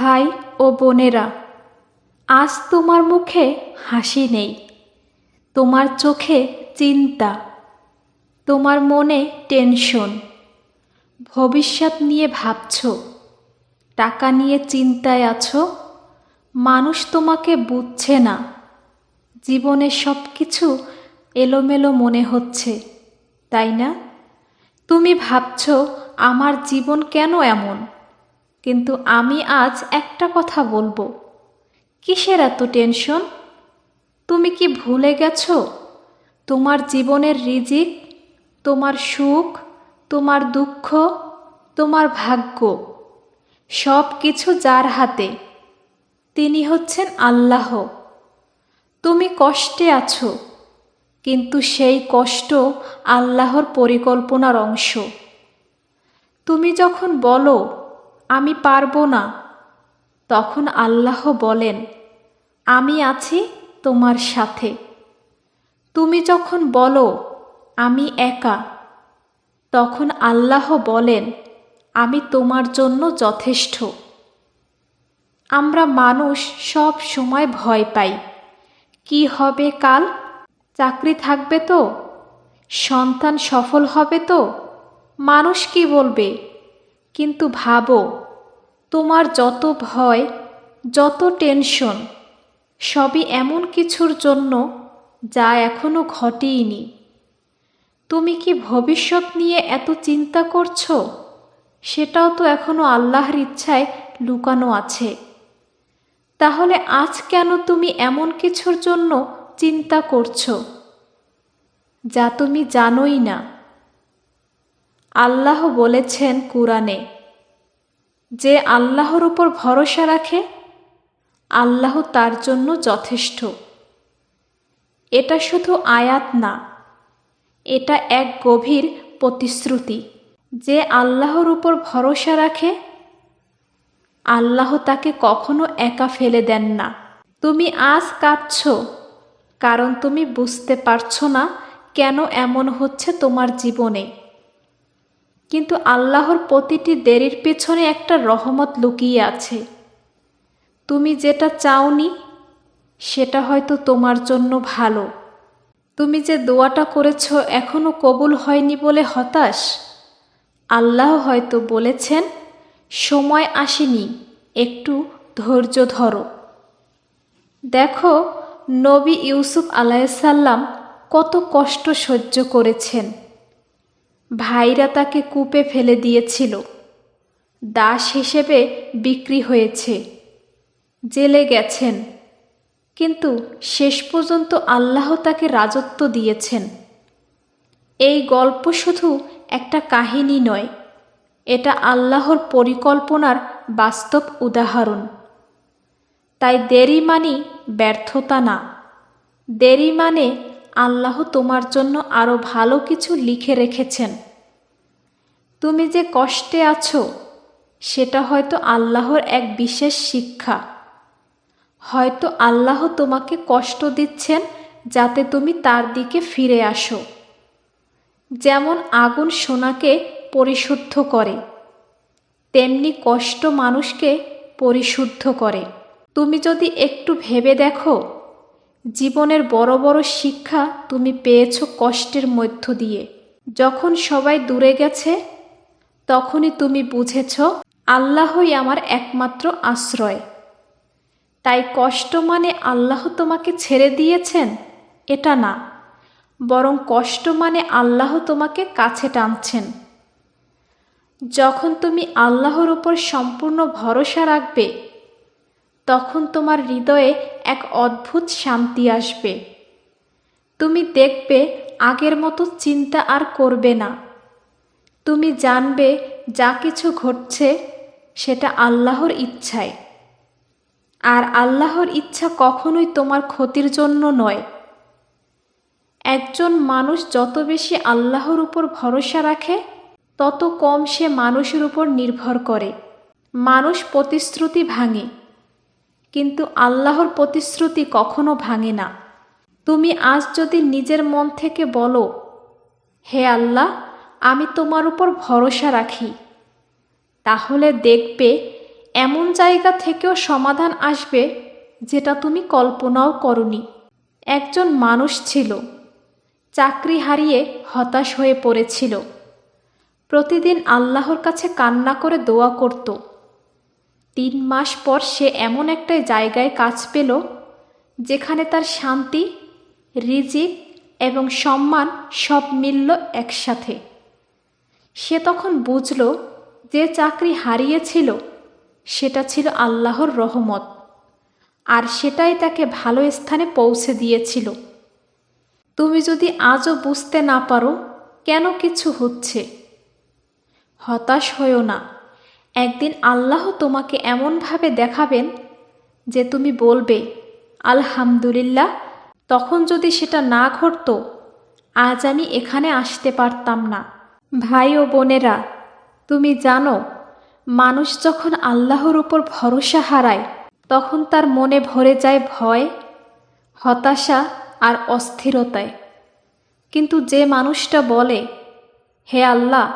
ভাই ও বোনেরা, আজ তোমার মুখে হাসি নেই, তোমার চোখে চিন্তা, তোমার মনে টেনশন। ভবিষ্যৎ নিয়ে ভাবছ, টাকা নিয়ে চিন্তায় আছো, মানুষ তোমাকে বুঝছে না, জীবনে সব কিছু এলোমেলো মনে হচ্ছে, তাই না? তুমি ভাবছ আমার জীবন কেন এমন? কিন্তু আমি আজ একটা কথা বলব। কিসের এত টেনশন? তুমি কি ভুলে গেছ? তোমার জীবনের রিজিক, তোমার সুখ, তোমার দুঃখ, তোমার ভাগ্য সব কিছু যার হাতে। তিনি হচ্ছেন আল্লাহ। তুমি কষ্টে আছো, কিন্তু সেই কষ্ট আল্লাহর পরিকল্পনার অংশ। তুমি যখন বলো আমি পারব না। তখন আল্লাহ বলেন, আমি আছি তোমার সাথে। তুমি যখন বলো, আমি একা। তখন আল্লাহ বলেন, আমি তোমার জন্য যথেষ্ট। আমরা মানুষ সব সময় ভয় পাই। কি হবে কাল? চাকরি থাকবে তো? সন্তান সফল হবে তো? মানুষ কি বলবে? কিন্তু ভাবো, তোমার যত ভয়, যত টেনশন, সবই এমন কিছুর জন্য যা এখনও ঘটেইনি। তুমি কি ভবিষ্যৎ নিয়ে এত চিন্তা করছ? সেটাও তো এখনও আল্লাহর ইচ্ছায় লুকানো আছে। তাহলে আজ কেন তুমি এমন কিছুর জন্য চিন্তা করছ? যা তুমি জানোই না। আল্লাহ বলেছেন কুরআনে, যে আল্লাহর উপর ভরসা রাখে, আল্লাহ তার জন্য যথেষ্ট। এটা শুধু আয়াত না, এটা এক গভীর প্রতিশ্রুতি। যে আল্লাহর উপর ভরসা রাখে, আল্লাহ তাকে কখনো একা ফেলে দেন না। তুমি আজ কাঁদছ, কারণ তুমি বুঝতে পারছ না কেন এমন হচ্ছে তোমার জীবনে। কিন্তু আল্লাহর প্রতিটি দেরির পেছনে একটা রহমত লুকিয়ে আছে। তুমি যেটা চাওনি, সেটা হয়তো তোমার জন্য ভালো। তুমি যে দোয়াটা করেছ এখনও কবুল হয়নি বলে হতাশ? আল্লাহ হয়তো বলেছেন, সময় আসেনি, একটু ধৈর্য ধরো। দেখো, নবী ইউসুফ আলাইসাল্লাম কত কষ্ট সহ্য করেছেন। ভাইরা তাকে কূপে ফেলে দিয়েছিল। দাস হিসেবে বিক্রি হয়েছে। জেলে গেছেন। কিন্তু শেষ পর্যন্ত আল্লাহ তাকে রাজত্ব দিয়েছেন। এই গল্প শুধু একটা কাহিনী নয়, এটা আল্লাহর পরিকল্পনার বাস্তব উদাহরণ। তাই দেরি মানি ব্যর্থতা না। দেরি মানে আল্লাহ তোমার জন্য আরও ভালো কিছু লিখে রেখেছেন। তুমি যে কষ্টে আছো, সেটা হয়তো আল্লাহর এক বিশেষ শিক্ষা। হয়তো আল্লাহ তোমাকে কষ্ট দিচ্ছেন যাতে তুমি তার দিকে ফিরে আসো। যেমন আগুন সোনাকে পরিশুদ্ধ করে, তেমনি কষ্ট মানুষকে পরিশুদ্ধ করে। তুমি যদি একটু ভেবে দেখো জীবনের বড় বড় শিক্ষা তুমি পেয়েছ কষ্টের মধ্য দিয়ে। যখন সবাই দূরে গেছে, তখনই তুমি বুঝেছ, আল্লাহই আমার একমাত্র আশ্রয়। তাই কষ্ট মানে আল্লাহ তোমাকে ছেড়ে দিয়েছেন, এটা না। বরং কষ্ট মানে আল্লাহ তোমাকে কাছে টানছেন। যখন তুমি আল্লাহর উপর সম্পূর্ণ ভরসা রাখবে তখন তোমার হৃদয়ে এক অদ্ভুত শান্তি আসবে। তুমি দেখবে আগের মতো চিন্তা আর করবে না। তুমি জানবে যা কিছু ঘটছে সেটা আল্লাহর ইচ্ছায়। আর আল্লাহর ইচ্ছা কখনোই তোমার ক্ষতির জন্য নয়। একজন মানুষ যত বেশি আল্লাহর উপর ভরসা রাখে, তত কম সে মানুষের উপর নির্ভর করে। মানুষ প্রতিশ্রুতি ভাঙে। কিন্তু আল্লাহর প্রতিশ্রুতি কখনো ভাঙে না। তুমি আজ যদি নিজের মন থেকে বলো, হে আল্লাহ, আমি তোমার উপর ভরসা রাখি। তাহলে দেখবে এমন জায়গা থেকেও সমাধান আসবে যেটা তুমি কল্পনাও করনি। একজন মানুষ ছিল, চাকরি হারিয়ে হতাশ হয়ে পড়েছিল। প্রতিদিন আল্লাহর কাছে কান্না করে দোয়া করত। তিন মাস পর সে এমন একটা জায়গায় কাজ পেল, যেখানে তার শান্তি, রিজিক এবং সম্মান সব মিলল একসাথে। সে তখন বুঝল যে চাকরি হারিয়েছিল, সেটা ছিল আল্লাহর রহমত, আর সেটাই তাকে ভালো স্থানে পৌঁছে দিয়েছিল। তুমি যদি আজও বুঝতে না পারো কেন কিছু হচ্ছে? হতাশ হয়েও না। একদিন আল্লাহ তোমাকে এমনভাবে দেখাবেন যে তুমি বলবে, আলহামদুলিল্লাহ। তখন যদি সেটা না ঘটত, আজ আমি এখানে আসতে পারতাম না। ভাই ও বোনেরা, তুমি জানো, মানুষ যখন আল্লাহর উপর ভরসা হারায়, তখন তার মনে ভরে যায় ভয়, হতাশা আর অস্থিরতায়। কিন্তু যে মানুষটা বলে, হে আল্লাহ,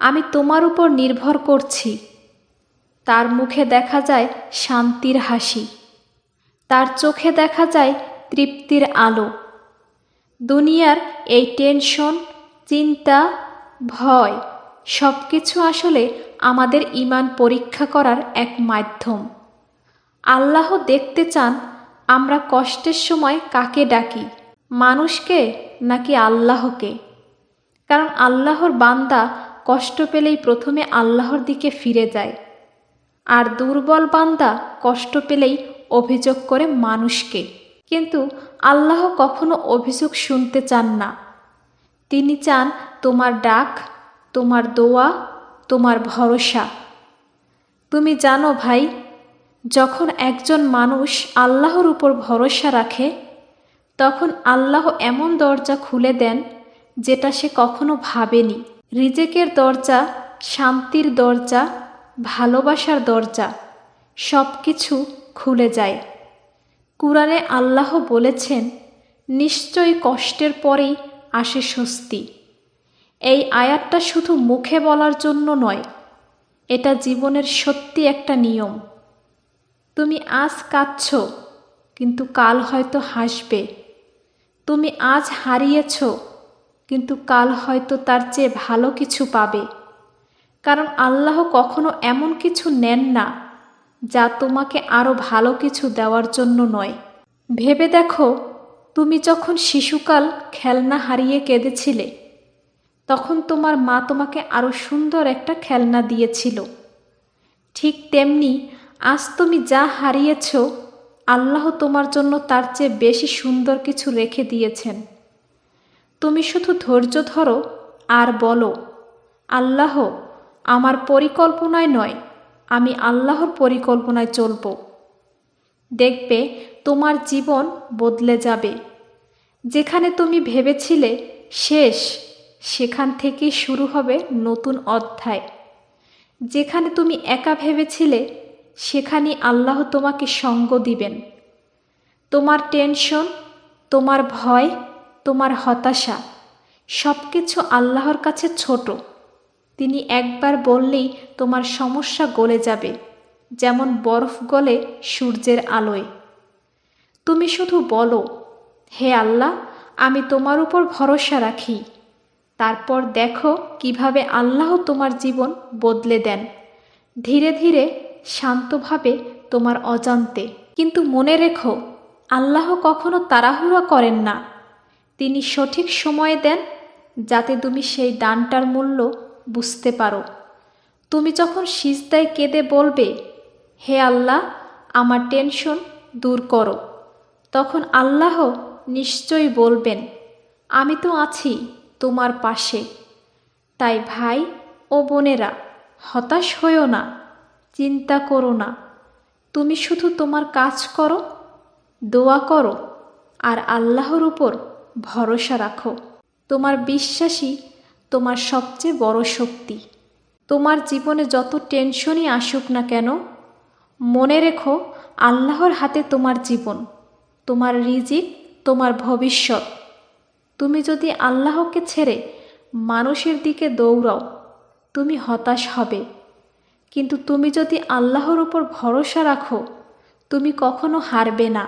আমি তোমার উপর নির্ভর করছি। তার মুখে দেখা যায় শান্তির হাসি। তার চোখে দেখা যায় তৃপ্তির আলো। দুনিয়ার এই টেনশন, চিন্তা, ভয় সব কিছু আসলে আমাদের ইমান পরীক্ষা করার এক মাধ্যম। আল্লাহ দেখতে চান আমরা কষ্টের সময় কাকে ডাকি, মানুষকে নাকি আল্লাহকে? কারণ আল্লাহর বান্দা কষ্ট পেলেই প্রথমে আল্লাহর দিকে ফিরে যায়। আর দুর্বল বান্দা কষ্ট পেলেই অভিযোগ করে মানুষকে। কিন্তু আল্লাহ কখনো অভিযোগ শুনতে চান না। তিনি চান তোমার ডাক, তোমার দোয়া, তোমার ভরসা। তুমি জানো ভাই, যখন একজন মানুষ আল্লাহর উপর ভরসা রাখে, তখন আল্লাহ এমন দরজা খুলে দেন যেটা সে কখনো ভাবেনি। রিজেকের দরজা, শান্তির দরজা ভালোবাসার দরজা সব কিছু খুলে যায়। কুরআনে আল্লাহ বলেছেন, নিশ্চয়ই কষ্টের পরেই আসে স্বস্তি। এই আয়াতটা শুধু মুখে বলার জন্য নয়, এটা জীবনের সত্যি একটা নিয়ম। তুমি আজ কাঁদছ, কিন্তু কাল হয়তো হাসবে। তুমি আজ হারিয়েছ, কিন্তু কাল হয়তো তার চেয়ে ভালো কিছু পাবে। কারণ আল্লাহ কখনো এমন কিছু নেন না যা তোমাকে আরও ভালো কিছু দেওয়ার জন্য নয়। ভেবে দেখো, তুমি যখন শিশুকাল খেলনা হারিয়ে কেঁদেছিলে, তখন তোমার মা তোমাকে আরও সুন্দর একটা খেলনা দিয়েছিল। ঠিক তেমনি আজ তুমি যা হারিয়েছ, আল্লাহ তোমার জন্য তার চেয়ে বেশি সুন্দর কিছু রেখে দিয়েছেন। তুমি শুধু ধৈর্য ধরো আর বলো, আল্লাহ আমার পরিকল্পনায় নয়, আমি আল্লাহর পরিকল্পনায় চলব। দেখবে, তোমার জীবন বদলে যাবে। যেখানে তুমি ভেবেছিলে শেষ, সেখান থেকে শুরু হবে নতুন অধ্যায়। যেখানে তুমি একা ভেবেছিলে সেখানে আল্লাহ তোমাকে সঙ্গ দিবেন। তোমার টেনশন, তোমার ভয়, তোমার হতাশা সব কিছু আল্লাহর কাছে ছোট। তিনি একবার বললেই তোমার সমস্যা গলে যাবে, যেমন বরফ গলে সূর্যের আলোয়। তুমি শুধু বলো, হে আল্লাহ, আমি তোমার উপর ভরসা রাখি। তারপর দেখো কীভাবে আল্লাহ তোমার জীবন বদলে দেন। ধীরে ধীরে শান্তভাবে তোমার অজান্তে। কিন্তু মনে রেখো, আল্লাহ কখনো তাড়াহুড়া করেন না। তিনি সঠিক সময় দেন, যাতে তুমি সেই দানটার মূল্য বুঝতে পারো। তুমি যখন সিজদায় কেঁদে বলবে, হে আল্লাহ, আমার টেনশন দূর করো, তখন আল্লাহ নিশ্চয়ই বলবেন, আমি তো আছি তোমার পাশে। তাই ভাই ও বোনেরা, হতাশ হইও না, চিন্তা করো না। তুমি শুধু তোমার কাজ করো, দোয়া করো, আর আল্লাহর উপর ভরসা রাখো। তোমার বিশ্বাসই তোমার সবচেয়ে বড় শক্তি। তোমার জীবনে যত টেনশনই আসুক না কেন, মনে রেখো আল্লাহর হাতে তোমার জীবন, তোমার রিজিক, তোমার ভবিষ্যৎ। তুমি যদি আল্লাহকে ছেড়ে মানুষের দিকে দৌড়াও, তুমি হতাশ হবে। কিন্তু তুমি যদি আল্লাহর উপর ভরসা রাখো, তুমি কখনো হারবে না।